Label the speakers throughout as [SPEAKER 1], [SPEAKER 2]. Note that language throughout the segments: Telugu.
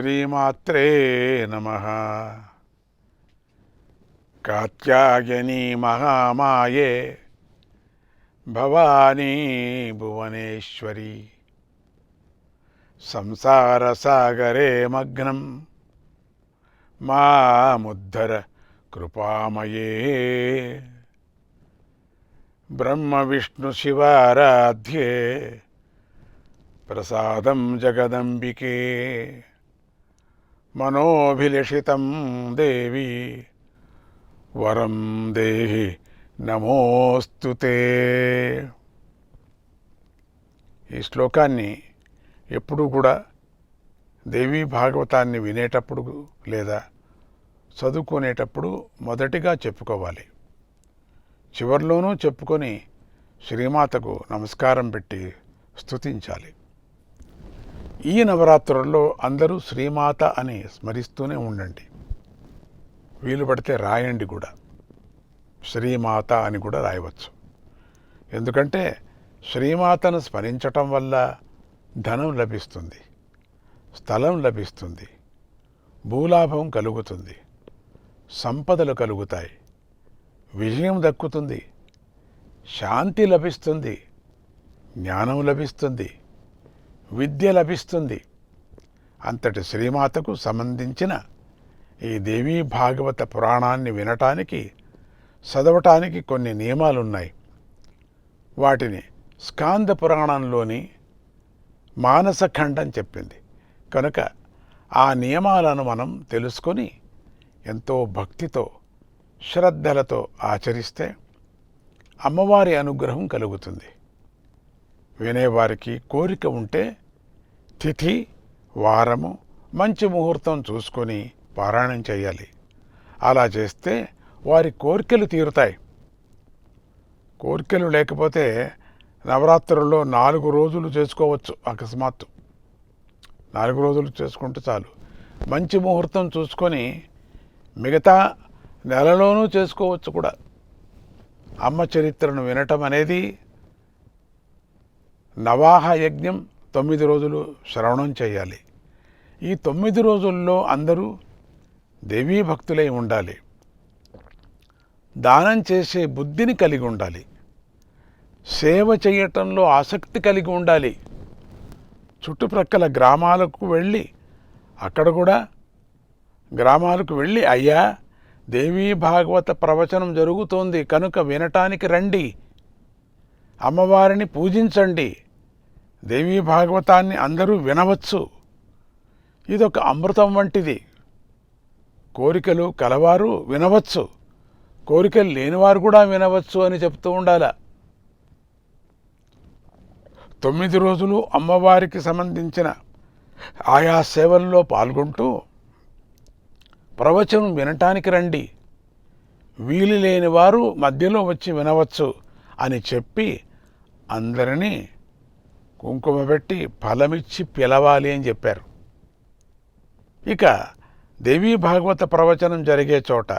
[SPEAKER 1] శ్రీమాత్రే నమ. కాత్యాయని మహామాయే భవానీ భువనేశ్వరి. సంసారసాగరే మగ్నం మాముద్ధర కృపామయే. బ్రహ్మ విష్ణు శివారాధ్యే ప్రసాదం జగదంబికే. మనోభిలషితం దేవి. వరం దేహి నమోస్తు ఈ శ్లోకాన్ని ఎప్పుడూ కూడా దేవీ భాగవతాన్ని వినేటప్పుడు లేదా చదువుకునేటప్పుడు మొదటిగా చెప్పుకోవాలి. చివర్లోనూ చెప్పుకొని శ్రీమాతకు నమస్కారం పెట్టి స్తుతించాలి. ఈ నవరాత్రుల్లో అందరూ శ్రీమాత అని స్మరిస్తూనే ఉండండి. వీలు పడితే రాయండి కూడా. శ్రీమాత అని కూడా రాయవచ్చు. ఎందుకంటే శ్రీమాతను స్మరించటం వల్ల ధనం లభిస్తుంది స్థలం లభిస్తుంది భూలాభం కలుగుతుంది సంపదలు కలుగుతాయి విజయం దక్కుతుంది శాంతి లభిస్తుంది జ్ఞానం లభిస్తుంది విద్య లభిస్తుంది. అంతటి శ్రీమాతకు సంబంధించిన ఈ దేవీ భాగవత పురాణాన్ని వినటానికి చదవటానికి కొన్ని నియమాలున్నాయి. వాటిని స్కాంద పురాణంలోని మానసఖండం చెప్పింది. కనుక ఆ నియమాలను మనం తెలుసుకొని ఎంతో భక్తితో శ్రద్ధలతో ఆచరిస్తే అమ్మవారి అనుగ్రహం కలుగుతుంది. వినేవారికి కోరిక ఉంటే తిథి వారము మంచి ముహూర్తం చూసుకొని పారాయణం చేయాలి. అలా చేస్తే వారి కోరికలు తీరుతాయి. కోరికలు లేకపోతే నవరాత్రుల్లో నాలుగు రోజులు చేసుకోవచ్చు అకస్మాత్తు. నాలుగు రోజులు చేసుకుంటే చాలు. మంచి ముహూర్తం చూసుకొని మిగతా నెలలోనూ చేసుకోవచ్చు కూడా. అమ్మ చరిత్రను వినటం అనేది నవాహ యజ్ఞం తొమ్మిది రోజులు శ్రవణం చేయాలి. ఈ తొమ్మిది రోజుల్లో అందరూ దేవీ భక్తులై ఉండాలి. దానం చేసే బుద్ధిని కలిగి ఉండాలి. సేవ చేయటంలో ఆసక్తి కలిగి ఉండాలి. చుట్టుప్రక్కల గ్రామాలకు వెళ్ళి అక్కడ కూడా గ్రామాలకు వెళ్ళి అయ్యా దేవీ భాగవత ప్రవచనం జరుగుతోంది కనుక వినటానికి రండి. అమ్మవారిని పూజించండి. దేవీ భాగవతాన్ని అందరూ వినవచ్చు. ఇదొక అమృతం వంటిది. కోరికలు కలవారు వినవచ్చు. కోరికలు లేనివారు కూడా వినవచ్చు అని చెప్తూ ఉండాల. తొమ్మిది రోజులు అమ్మవారికి సంబంధించిన ఆయా సేవల్లో పాల్గొంటూ ప్రవచనం వినటానికి రండి. వీలు లేని వారు మధ్యలో వచ్చి వినవచ్చు అని చెప్పి అందరినీ కుంకుమ పెట్టి ఫలమిచ్చి పిలవాలి అని చెప్పారు. ఇక దేవీ భాగవత ప్రవచనం జరిగే చోట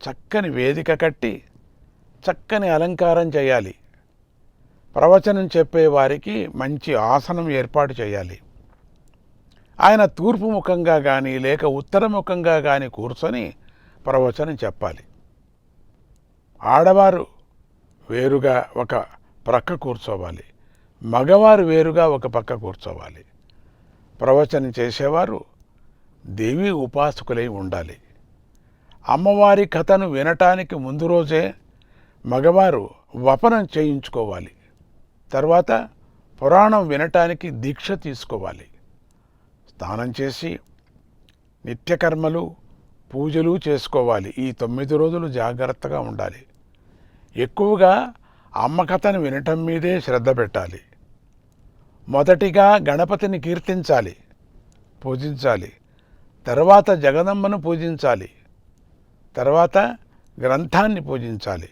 [SPEAKER 1] చక్కని వేదిక కట్టి చక్కని అలంకారం చేయాలి. ప్రవచనం చెప్పే వారికి మంచి ఆసనం ఏర్పాటు చేయాలి. ఆయన తూర్పు ముఖంగా కానీ లేక ఉత్తరముఖంగా కానీ కూర్చొని ప్రవచనం చెప్పాలి. ఆడవారు వేరుగా ఒక ప్రక్క కూర్చోవాలి. మగవారు వేరుగా ఒక పక్క కూర్చోవాలి. ప్రవచనం చేసేవారు దేవి ఉపాసకులై ఉండాలి. అమ్మవారి కథను వినటానికి ముందు రోజే మగవారు వపనం చేయించుకోవాలి. తర్వాత పురాణం వినటానికి దీక్ష తీసుకోవాలి. స్నానం చేసి నిత్యకర్మలు పూజలు చేసుకోవాలి. ఈ తొమ్మిది రోజులు జాగ్రత్తగా ఉండాలి. ఎక్కువగా అమ్మ కథను వినటం మీదే శ్రద్ధ పెట్టాలి. మొదటిగా గణపతిని కీర్తించాలి పూజించాలి. తర్వాత జగదమ్మను పూజించాలి. తర్వాత గ్రంథాన్ని పూజించాలి.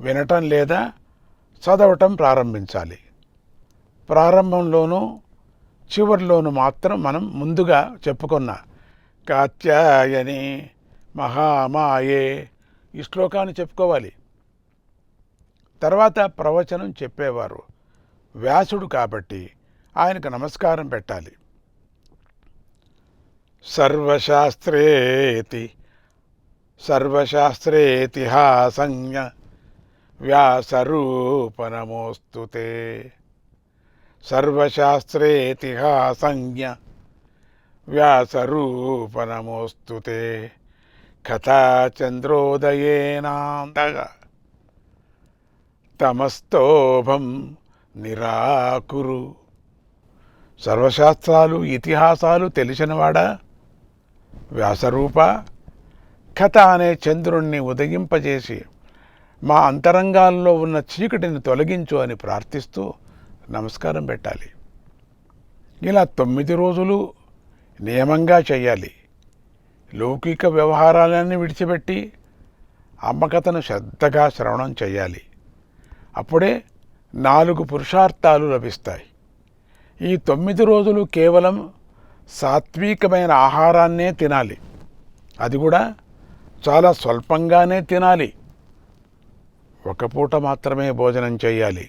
[SPEAKER 1] వినటం లేదా చదవటం ప్రారంభించాలి. ప్రారంభంలోనూ చివరిలోనూ మాత్రం మనం ముందుగా చెప్పుకున్న కాత్యాయని మహామాయే ఈ శ్లోకాన్ని చెప్పుకోవాలి. తర్వాత ప్రవచనం చెప్పేవారు. వ్యాసుడు కాబట్టి ఆయనకు నమస్కారం పెట్టాలి. సర్వశాస్త్రేతి సర్వశాస్త్రేతిహాసంజ్ఞ వ్యాసరూపనమోస్తు సర్వశాస్త్రేతిహాసంజ్ఞ వ్యాసరూపనమోస్తుతే కథా చంద్రోదయేనాంతగా తమస్తోభం నిరాకురు. సర్వశాస్త్రాలు ఇతిహాసాలు తెలిసినవాడా? వ్యాసరూప కథ అనే చంద్రుణ్ణి ఉదయింపజేసి మా అంతరంగాల్లో ఉన్న చీకటిని తొలగించు అని ప్రార్థిస్తూ నమస్కారం పెట్టాలి. ఇలా తొమ్మిది రోజులు నియమంగా చేయాలి. లౌకిక వ్యవహారాలన్నీ విడిచిపెట్టి అమ్మకథను శ్రద్ధగా శ్రవణం చేయాలి. అప్పుడే నాలుగు పురుషార్థాలు లభిస్తాయి. ఈ తొమ్మిది రోజులు కేవలం సాత్వికమైన ఆహారాన్నే తినాలి. అది కూడా చాలా స్వల్పంగానే తినాలి. ఒక పూట మాత్రమే భోజనం చేయాలి.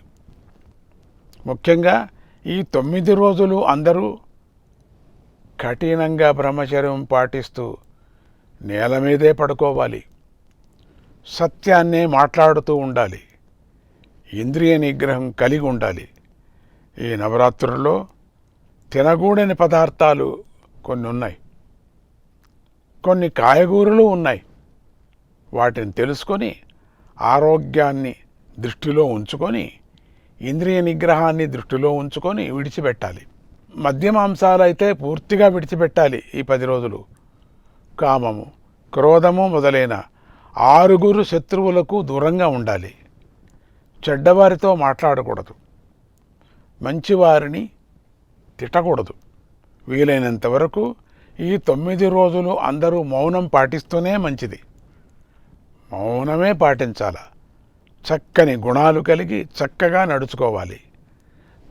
[SPEAKER 1] ముఖ్యంగా ఈ తొమ్మిది రోజులు అందరూ కఠినంగా బ్రహ్మచర్యం పాటిస్తూ నేల మీదే పడుకోవాలి. సత్యాన్నే మాట్లాడుతూ ఉండాలి. ఇంద్రియ నిగ్రహం కలిగి ఉండాలి. ఈ నవరాత్రుల్లో తినగూడని పదార్థాలు కొన్ని ఉన్నాయి. కొన్ని కాయగూరలు ఉన్నాయి. వాటిని తెలుసుకొని ఆరోగ్యాన్ని దృష్టిలో ఉంచుకొని ఇంద్రియ నిగ్రహాన్ని దృష్టిలో ఉంచుకొని విడిచిపెట్టాలి. మద్యమాంసాలు అయితే పూర్తిగా విడిచిపెట్టాలి ఈ పది రోజులు. కామము క్రోధము మొదలైన ఆరుగురు శత్రువులకు దూరంగా ఉండాలి. చెడ్డవారితో మాట్లాడకూడదు. మంచివారిని తిట్టకూడదు. వీలైనంత వరకు ఈ తొమ్మిది రోజులు అందరూ మౌనం పాటిస్తూనే మంచిది. మౌనమే పాటించాల. చక్కని గుణాలు కలిగి చక్కగా నడుచుకోవాలి.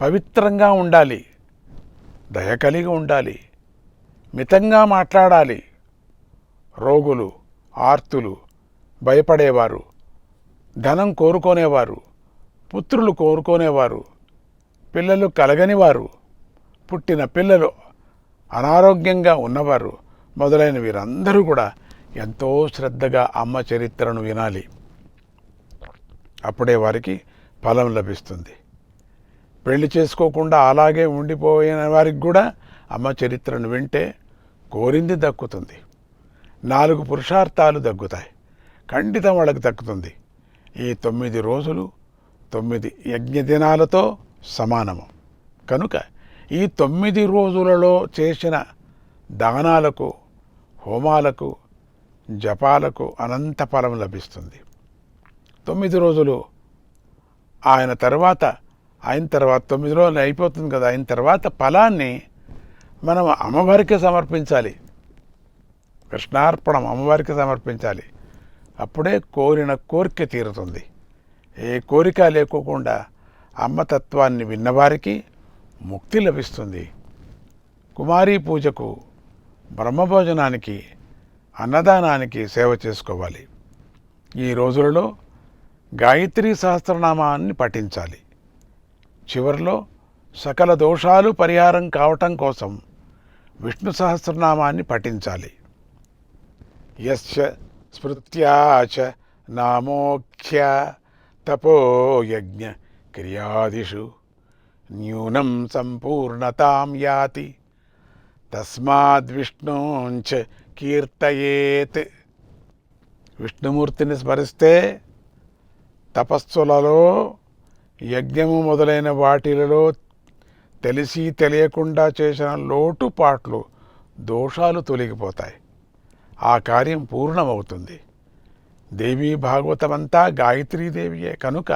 [SPEAKER 1] పవిత్రంగా ఉండాలి. దయ కలిగి ఉండాలి. మితంగా మాట్లాడాలి. రోగులు ఆర్తులు భయపడేవారు. ధనం కోరుకునేవారు. పుత్రులు కోరుకోనేవారు. పిల్లలు కలగనివారు. పుట్టిన పిల్లలు అనారోగ్యంగా ఉన్నవారు మొదలైన వీరందరూ కూడా ఎంతో శ్రద్ధగా అమ్మ చరిత్రను వినాలి. అప్పుడే వారికి ఫలం లభిస్తుంది. పెళ్ళి చేసుకోకుండా అలాగే ఉండిపోయిన వారికి కూడా అమ్మ చరిత్రను వింటే కోరింది దక్కుతుంది. నాలుగు పురుషార్థాలు దగ్గుతాయి. ఖండితం వాళ్ళకి దక్కుతుంది. ఈ తొమ్మిది రోజులు తొమ్మిది యజ్ఞ దినాలతో సమానము. కనుక ఈ తొమ్మిది రోజులలో చేసిన దానాలకు హోమాలకు జపాలకు అనంత ఫలం లభిస్తుంది. తొమ్మిది రోజులు ఆయన తర్వాత అయిన తర్వాత తొమ్మిది రోజులు అయిపోతుంది కదా అయిన తర్వాత ఫలాన్ని మనం అమ్మవారికి సమర్పించాలి. కృష్ణార్పణం అమ్మవారికి సమర్పించాలి. అప్పుడే కోరిన కోరిక తీరుతుంది. ఏ కోరిక లేకోకుండా అమ్మతత్వాన్ని విన్నవారికి ముక్తి లభిస్తుంది. కుమారీ పూజకు బ్రహ్మభోజనానికి అన్నదానానికి సేవ చేసుకోవాలి. ఈ రోజులలో గాయత్రి సహస్రనామాన్ని పఠించాలి. చివరిలో సకల దోషాలు పరిహారం కావటం కోసం విష్ణు సహస్రనామాన్ని పఠించాలి. యస్య స్మృత్యాచ నామోఖ్య తపోయజ్ఞ క్రియాదిషు న్యూనం సంపూర్ణతాం యాతి తస్మాద్విష్ణుంచ కీర్తయేత్ విష్ణుమూర్తిని స్మరిస్తే తపస్సులలో యజ్ఞము మొదలైన వాటిలలో తెలిసి తెలియకుండా చేసిన లోటుపాట్లు దోషాలు తొలగిపోతాయి. ఆ కార్యం పూర్ణమవుతుంది. దేవీ భాగవతమంతా గాయత్రీదేవియే. కనుక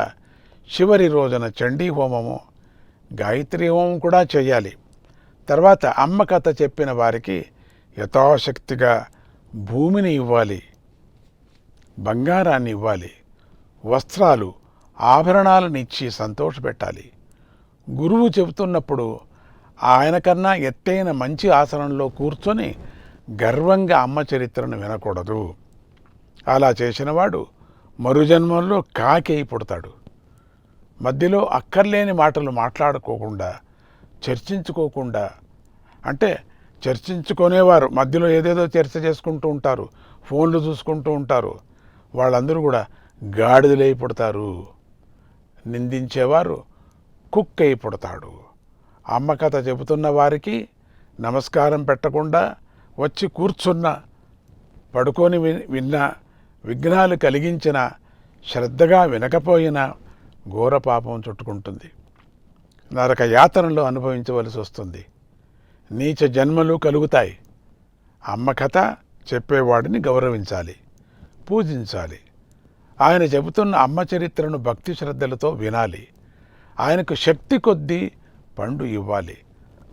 [SPEAKER 1] చివరి రోజున చండీ హోమము గాయత్రి హోమం కూడా చేయాలి. తర్వాత అమ్మ కథ చెప్పిన వారికి యథాశక్తిగా భూమిని ఇవ్వాలి. బంగారాన్ని ఇవ్వాలి. వస్త్రాలు ఆభరణాలను ఇచ్చి సంతోషపెట్టాలి. గురువు చెబుతున్నప్పుడు ఆయన కన్నా ఎత్తైన మంచి ఆసనంలో కూర్చొని గర్వంగా అమ్మ చరిత్రను వినకూడదు. అలా చేసినవాడు మరుజన్మంలో కాకి అయి పుడతాడు. మధ్యలో అక్కర్లేని మాటలు మాట్లాడుకోకుండా చర్చించుకోకుండా అంటే చర్చించుకునేవారు. మధ్యలో ఏదేదో చర్చ చేసుకుంటూ ఉంటారు ఫోన్లు చూసుకుంటూ ఉంటారు. వాళ్ళందరూ కూడా గాడిదలై పుడతారు. నిందించేవారు కుక్ అయి పుడతాడు. అమ్మ కథ చెబుతున్న వారికి నమస్కారం పెట్టకుండా వచ్చి కూర్చున్న పడుకొని వి విన్న విఘ్నాలు కలిగించిన శ్రద్ధగా వినకపోయినా ఘోర పాపం చుట్టుకుంటుంది. నరక యాతనలో అనుభవించవలసి వస్తుంది. నీచ జన్మలు కలుగుతాయి. అమ్మ కథ చెప్పేవాడిని గౌరవించాలి పూజించాలి. ఆయన చెబుతున్న అమ్మ చరిత్రను భక్తి శ్రద్ధలతో వినాలి. ఆయనకు శక్తి కొద్దీ పండు ఇవ్వాలి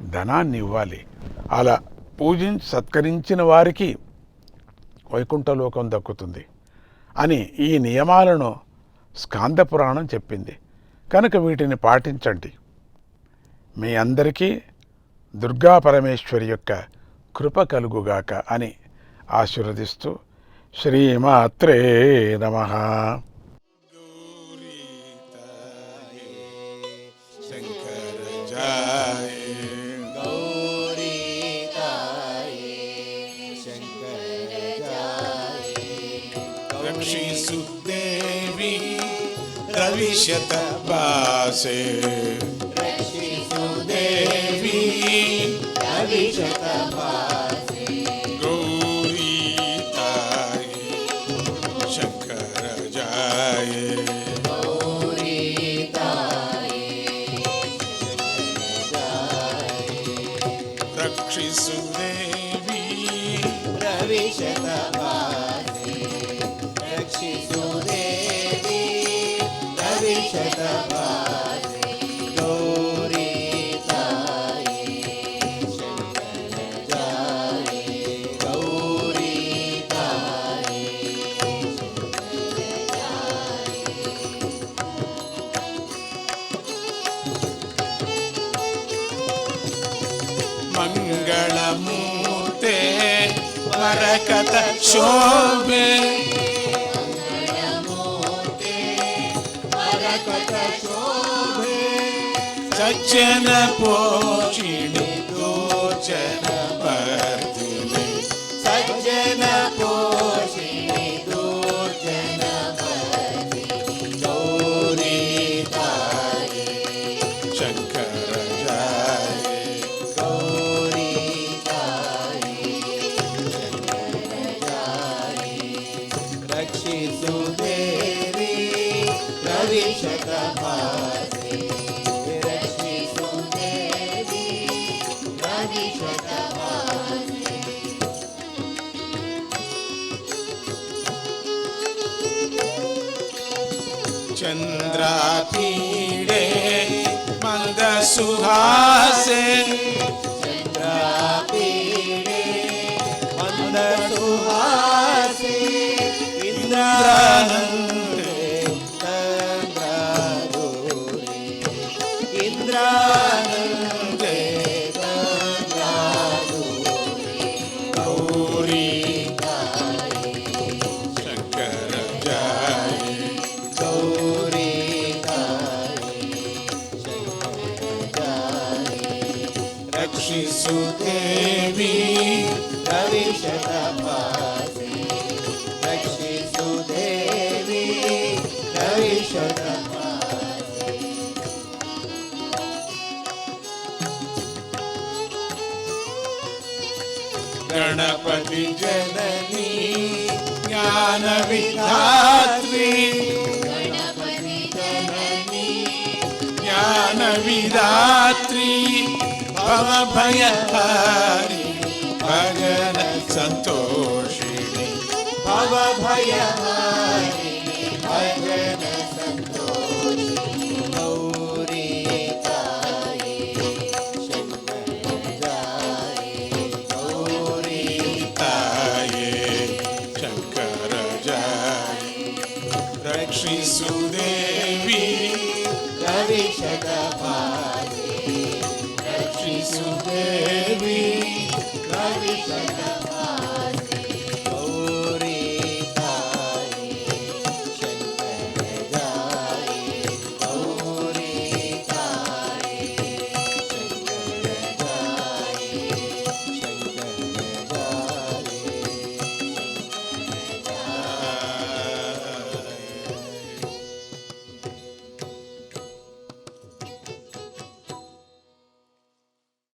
[SPEAKER 1] ధనాన్ని ఇవ్వాలి. అలా పూజించి సత్కరించిన వారికి వైకుంఠలోకం దక్కుతుంది. అని ఈ నియమాలను స్కాంద పురాణం చెప్పింది. కనుక వీటిని పాటించండి. మీ అందరికీ దుర్గా పరమేశ్వరి యొక్క కృప కలుగుగాక అని ఆశీర్వదిస్తూ శ్రీమాత్రే నమ.
[SPEAKER 2] ಸುದೇವಿ
[SPEAKER 3] ರವಿಶತಪಾಸೆ ರಕ್ಷಿಸುದೇವಿ ರವಿಶತಪಾಸೆ ಮಂಗಳಮೂರ್ತೆ ವರಕತ
[SPEAKER 2] ಶೋಭೆ വച്ചന
[SPEAKER 3] പോഷിണി ദൂചന ഭർത്തിലെ സജ്ജന പോഷിണി ദൂചന ഗൗരി ശങ്കര ഗൗരി രക്ഷിത
[SPEAKER 2] चन्द्रापीडे मन्दसुहासे
[SPEAKER 3] चन्द्रापीडे मन्दसुहासि
[SPEAKER 2] इन्द्रानन्दे
[SPEAKER 3] गणपति जननी सुदेवी विधात्री
[SPEAKER 2] गणपति जननी ज्ञानविधात्री
[SPEAKER 3] गणपति जननी
[SPEAKER 2] ज्ञानविधात्री
[SPEAKER 3] रविशतभासि
[SPEAKER 2] रक्षिसु देवी
[SPEAKER 3] रविशतभासि